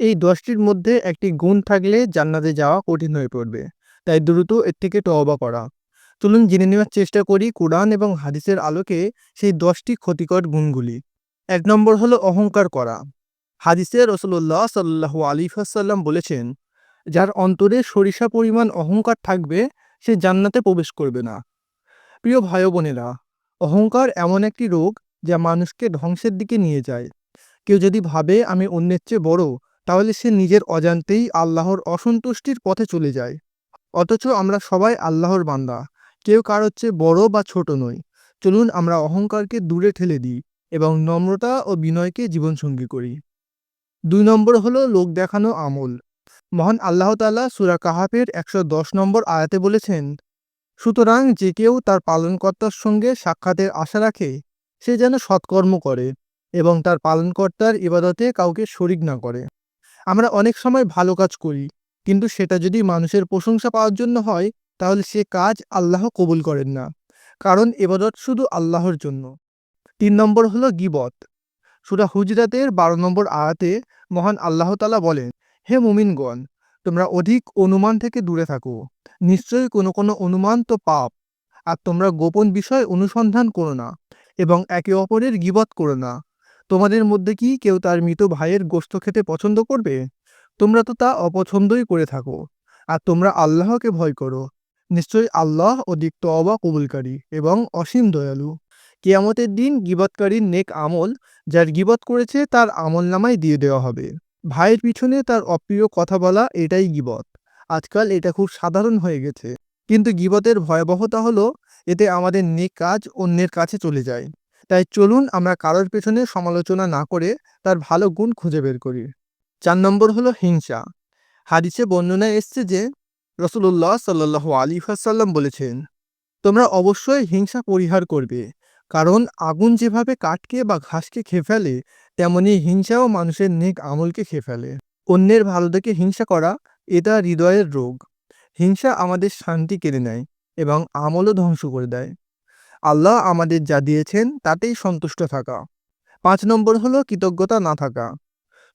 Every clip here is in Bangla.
এই দশটির মধ্যে একটি গুণ থাকলে জান্নাতে যাওয়া কঠিন হয়ে পড়বে। তাই দ্রুত এর থেকে তওবা করা। চলুন জেনে নেওয়ার চেষ্টা করি কোরআন এবং হাদিসের আলোকে সেই দশটি ক্ষতিকর গুণগুলি। এক নম্বর হলো অহংকার করা। হাদিসে রসুল্লাহ সাল্লাহ আলী সাল্লাম বলেছেন, যার অন্তরে সরিষা পরিমাণ অহংকার থাকবে, সে জান্নাতে প্রবেশ করবে না। প্রিয় ভাই বোনেরা, অহংকার এমন একটি রোগ যা মানুষকে ধ্বংসের দিকে নিয়ে যায়। কেউ যদি ভাবে আমি অন্যের চেয়ে বড় তাহলে সে নিজের অজান্তেই আল্লাহর অসন্তুষ্টির পথে চলে যায়। অথচ আমরা সবাই আল্লাহর বান্দা, কেউ কারোর চেয়ে বড় বা ছোট নই। চলুন আমরা অহংকারকে দূরে ঠেলে দিই এবং নম্রতা ও বিনয়কে জীবনসঙ্গী করি। দুই নম্বর হলো লোক দেখানো আমল। মহান আল্লাহ তাল্লাহ সুরা কাহাফের একশো দশ নম্বর আয়াতে বলেছেন, সুতরাং যে কেউ তার পালনকর্তার সঙ্গে সাক্ষাতের আশা রাখে, সে যেন সৎকর্ম করে এবং তার পালনকর্তার ইবাদতে কাউকে শরিক না করে। আমরা অনেক সময় ভালো কাজ করি, কিন্তু সেটা যদি মানুষের প্রশংসা পাওয়ার জন্য হয়, তাহলে সে কাজ আল্লাহ কবুল করেন না। কারণ এবাদত শুধু আল্লাহর জন্য। তিন নম্বর হলো গিবত। সুরা হুজরাতের বারো নম্বর আয়াতে মহান আল্লাহ তালা বলেন, হে মুমিনগণ, তোমরা অধিক অনুমান থেকে দূরে থাকো। নিশ্চয়ই কোনো কোনো অনুমান তো পাপ, আর তোমরা গোপন বিষয় অনুসন্ধান করো না, এবং একে অপরের গিবত করো না। তোমাদের মধ্যে কি কেউ তার মৃত ভাইয়ের গোস্ত খেতে পছন্দ করবে? তোমরা তো তা অপছন্দই করে থাকো। আর তোমরা আল্লাহকে ভয় করো। নিশ্চয়ই আল্লাহ অধিক তওবা কবুলকারী এবং অসীম দয়ালু। কেয়ামতের দিন গিবতকারীর নেক আমল, যার গিবত করেছে তার আমল নামায় দিয়ে দেওয়া হবে। ভাইয়ের পিছনে তার অপ্রিয় কথা বলা এটাই গিবত আজকাল এটা খুব সাধারণ হয়ে গেছে। কিন্তু গিবতের ভয়াবহতা হলো, এতে আমাদের নেক কাজ অন্যের কাছে চলে যায়। তাই চলুন আমরা কারোর পেছনে সমালোচনা না করে তার ভালো গুণ খুঁজে বের করি। চার নম্বর হলো হিংসা। হাদিসে বর্ণনায় এসছে যে রসুল্লাহ সাল্লাহ আলী সাল্লাম বলেছেন, তোমরা অবশ্যই হিংসা পরিহার করবে, কারণ আগুন যেভাবে কাঠকে বা ঘাসকে খেয়ে ফেলে, তেমনি হিংসাও মানুষের নেক আমলকে খেয়ে ফেলে। অন্যের ভালো দেখে হিংসা করা, এটা হৃদয়ের রোগ। হিংসা আমাদের শান্তি কেড়ে নেয় এবং আমলও ধ্বংস করে দেয়। আল্লাহ আমাদের যা দিয়েছেন তাতেই সন্তুষ্ট থাকা। পাঁচ নম্বর হলো কৃতজ্ঞতা না থাকা।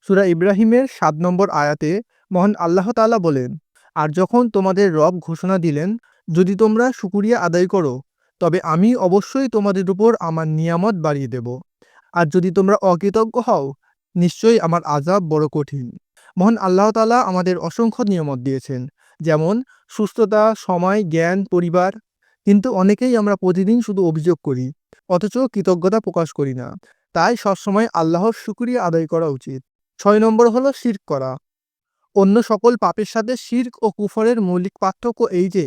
সুরা ইব্রাহিমের সাত নম্বর আয়াতে মহান আল্লাহ তাআলা বলেন, আর যখন তোমাদের রব ঘোষণা দিলেন, যদি তোমরা শুকুরিয়া আদায় করো, তবে আমি অবশ্যই তোমাদের উপর আমার নিয়ামত বাড়িয়ে দেব। আর যদি তোমরা অকৃতজ্ঞ হও, নিশ্চয়ই আমার আজাব বড় কঠিন। মহান আল্লাহ তালা আমাদের অসংখ্য নিয়ামত দিয়েছেন, যেমন সুস্থতা, সময়, জ্ঞান, পরিবার কিন্তু অনেকেই আমরা প্রতিদিন শুধু অভিযোগ করি, অথচ কৃতজ্ঞতা প্রকাশ করি না। তাই সবসময় আল্লাহর শুকুরিয়া আদায় করা উচিত। ছয় নম্বর হলো শির্ক করা। অন্য সকল পাপের সাথে শির্ক ও কুফরের মৌলিক পার্থক্য এই যে,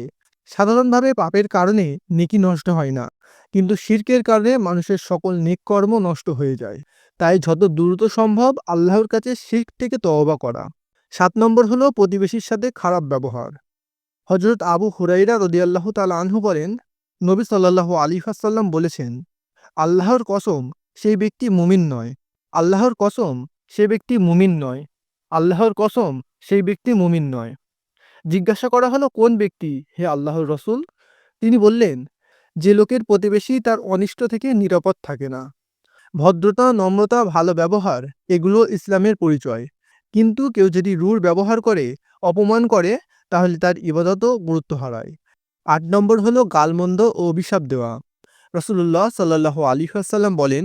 সাধারণভাবে পাপের কারণে নেকি নষ্ট হয় না, কিন্তু শির্কের কারণে মানুষের সকল নেক কর্ম নষ্ট হয়ে যায়। তাই যত দ্রুত সম্ভব আল্লাহর কাছে শির্ক থেকে তওবা করা। সাত নম্বর হলো প্রতিবেশীর সাথে খারাপ ব্যবহার। হজরত আবু হুরাইরা রদিয়াল্লাহ তাল আনহু বলেন, নবী সাল্লাহ আলী সাল্লাম বলেছেন, আল্লাহর কসম সেই ব্যক্তি মুমিন নয়। আল্লাহর কসম সে ব্যক্তি মুমিন নয়। আল্লাহর কসম সেই ব্যক্তি মুমিন নয়। জিজ্ঞাসা করা হলো, কোন ব্যক্তি? হে আল্লাহর রসুল? তিনি বললেন, যে লোকের প্রতিবেশী তার অনিষ্ট থেকে নিরাপদ থাকে না। ভদ্রতা, নম্রতা, ভালো ব্যবহার, এগুলো ইসলামের পরিচয়। কিন্তু কেউ যদি রূঢ় ব্যবহার করে, অপমান করে তাহলে তার ইবাদতও গুরুত্ব হারায়। আট নম্বর হলো গালমন্দ ও অভিশাপ দেওয়া। রসুল্লাহ সাল্লাহ আলী সাল্লাম বলেন,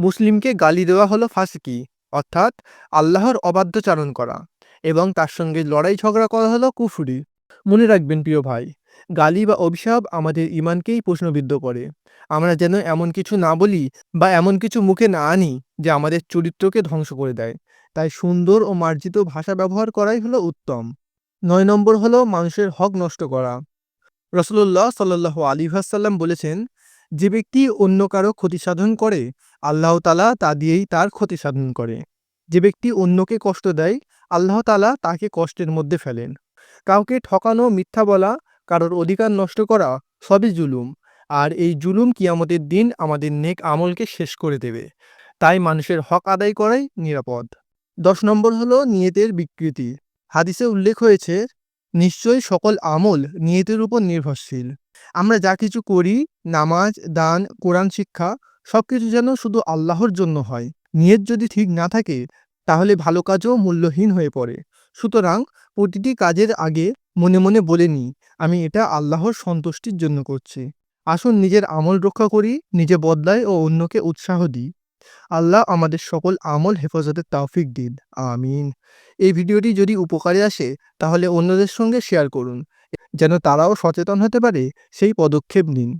মুসলিমকে গালি দেওয়া হলো ফাঁসিকি, অর্থাৎ আল্লাহর অবাধ্যচারণ করা এবং তার সঙ্গে লড়াই ঝগড়া করা হলো কুফুরি। মনে রাখবেন প্রিয় ভাই, গালি বা অভিশাপ আমাদের ইমানকেই প্রশ্নবিদ্ধ করে। আমরা যেন এমন কিছু না বলি বা এমন কিছু মুখে না আনি যে আমাদের চরিত্রকে ধ্বংস করে দেয়। তাই সুন্দর ও মার্জিত ভাষা ব্যবহার করাই হলো উত্তম। নয় নম্বর হলো মানুষের হক নষ্ট করা। রসুল্লাহ সাল্লাহ আলী ভাসাল্লাম বলেছেন, যে ব্যক্তি অন্য কারও ক্ষতি সাধন করে, আল্লাহ তালা তা দিয়েই তার ক্ষতি সাধন করে। যে ব্যক্তি অন্যকে কষ্ট দেয়, আল্লাহ তালা তাকে কষ্টের মধ্যে ফেলেন। কাউকে ঠকানো, মিথ্যা বলা, কারোর অধিকার নষ্ট করা, সবই জুলুম। আর এই জুলুম কিয়ামতের দিন আমাদের নেক আমলকে শেষ করে দেবে। তাই মানুষের হক আদায় করাই নিরাপদ। দশ নম্বর হলো নিয়তের বিকৃতি। হাদিসে উল্লেখ হয়েছে, নিশ্চয়ই সকল আমল নিয়তের উপর নির্ভরশীল। আমরা যা কিছু করি, নামাজ, দান, কোরআন, শিক্ষা সব কিছু যেন শুধু আল্লাহর জন্য হয়। নিয়ত যদি ঠিক না থাকে, তাহলে ভালো কাজও মূল্যহীন হয়ে পড়ে। সুতরাং প্রতিটি কাজের আগে মনে মনে বলে নিই, আমি এটা আল্লাহর সন্তুষ্টির জন্য করছি। আসুন নিজের আমল রক্ষা করি, নিজে বদলাই ও অন্যকে উৎসাহ দিই। আল্লাহ আমাদের সকল আমল, হেফাজতের তাওফিক দিন। আমিন। এই ভিডিওটি যদি উপকারে আসে, তাহলে অন্যদের সঙ্গে শেয়ার করুন, যেন তারাও সচেতন হতে পারে সেই পদক্ষেপ নিন।